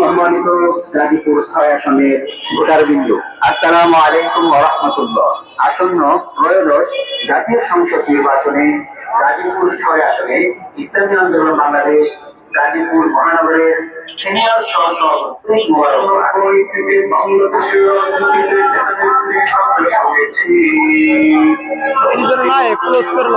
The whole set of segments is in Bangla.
সম্মানিত গাজীপুর ছয় আসনের ভোটার বিন্দু আসসালামু আলাইকুম রহমতুল্লাহ আসন্ন ত্রয়োদশ জাতীয় সংসদ নির্বাচনে গাজীপুর ছয় আসনে ইসলামী আন্দোলন বাংলাদেশ, গাজীপুর মহানগরের সিনিয়র সহসভাপতি বাংলাদেশের রাজনীতিতে নিজের নাই ক্লোজ করল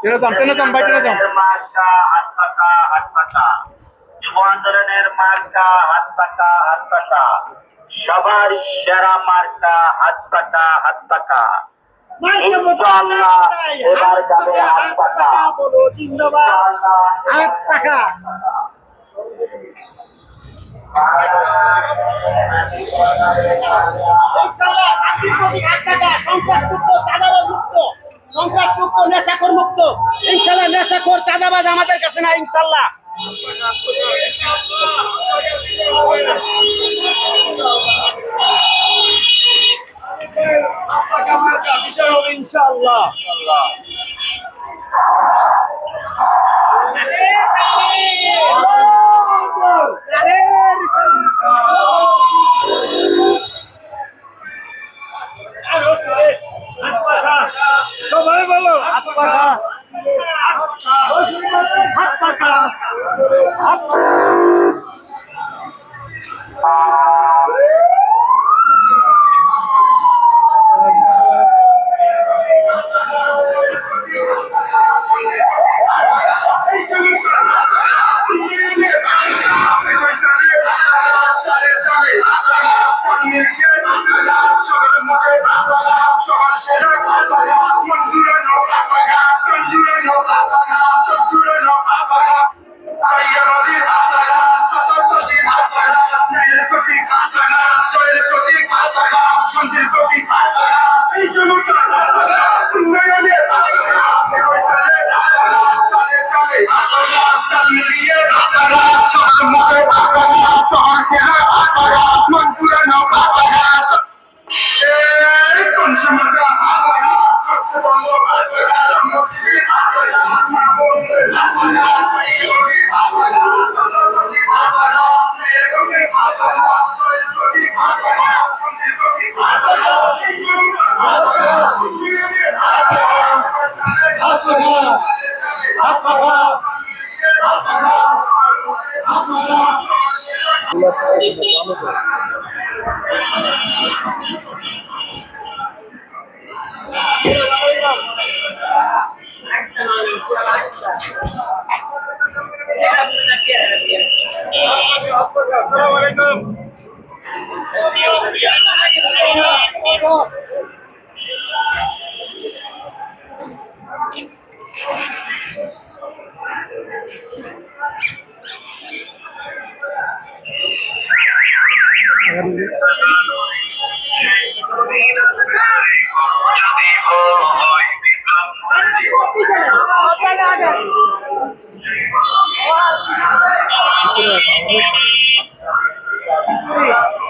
টেনে যান টেনে যান ভাই টেনে যান যুব আন্দোলনের মার্কা হাত পাকা হাত পাকা সবার সেরা মার্কা হাত পাকা। হাত পাকা ইনশাআল্লাহ হাত পাকা। ইনশাআল্লাহ শান্তির প্রতি হাত কাটা সন্ত্রাস মুক্ত চাঁদাবাজ মুক্ত সন্ত্রাস মুক্ত নেশাখোর মুক্ত ইনশাআল্লাহ নেশাখোর চাঁদাবাজ আমাদের কাছে না ইনশাআল্লাহ। ইনশাআল্লাহ সবাই Up. এই জন্য উন্নয়নের আসসালামু আলাইকুম Obrigada.